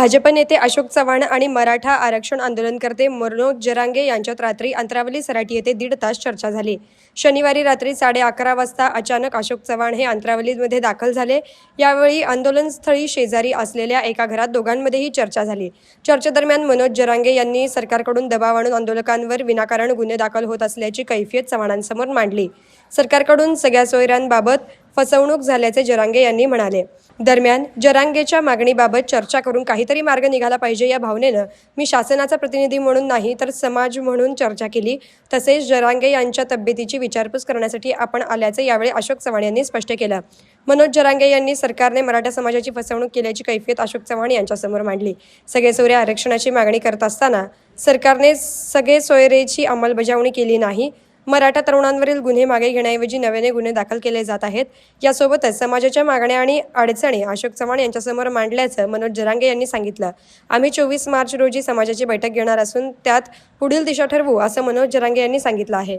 भाजप नेते अशोक चव्हाण आणि मराठा आरक्षण आंदोलनकर्ते मनोज जरांगे यांच्यात रात्री अंतरावली सराटी येथे दीड तास चर्चा झाली. शनिवारी रात्री साडे अकरा वाजता अचानक अशोक चव्हाण हे अंतरावलीमध्ये दाखल झाले. यावेळी आंदोलनस्थळी शेजारी असलेल्या एका घरात दोघांमध्येही चर्चा झाली. चर्चेदरम्यान मनोज जरांगे यांनी सरकारकडून दबाव आणून आंदोलकांवर विनाकारण गुन्हे दाखल होत असल्याची कैफियत चव्हाणांसमोर मांडली. सरकारकडून सगळ्या सोयऱ्यांबाबत फसवणूक झाल्याचे जरांगे यांनी म्हणाले. दरम्यान जरांगेच्या मागणीबाबत चर्चा करून काहीतरी मार्ग निघाला पाहिजे या भावनेनं मी शासनाचा प्रतिनिधी म्हणून नाही तर समाज म्हणून चर्चा केली. तसेच जरांगे यांच्या तब्येतीची विचारपूस करण्यासाठी आपण आल्याचं यावेळी अशोक चव्हाण यांनी स्पष्ट केलं. मनोज जरांगे यांनी सरकारने मराठा समाजाची फसवणूक केल्याची कैफियत अशोक चव्हाण यांच्यासमोर मांडली. सगळे सोयरे आरक्षणाची मागणी करत असताना सरकारने सगळे सोयरेची अंमलबजावणी केली नाही मराठा तरुणांवरील गुन्हे मागे घेण्याऐवजी नव्याने गुन्हे दाखल केले जात आहेत. यासोबतच समाजाच्या मागण्या आणि अडचणी अशोक चव्हाण यांच्यासमोर मांडल्याचं मनोज जरांगे यांनी सांगितलं. आम्ही चोवीस मार्च रोजी समाजाची बैठक घेणार असून त्यात पुढील दिशा ठरवू असं मनोज जरांगे यांनी सांगितलं आहे.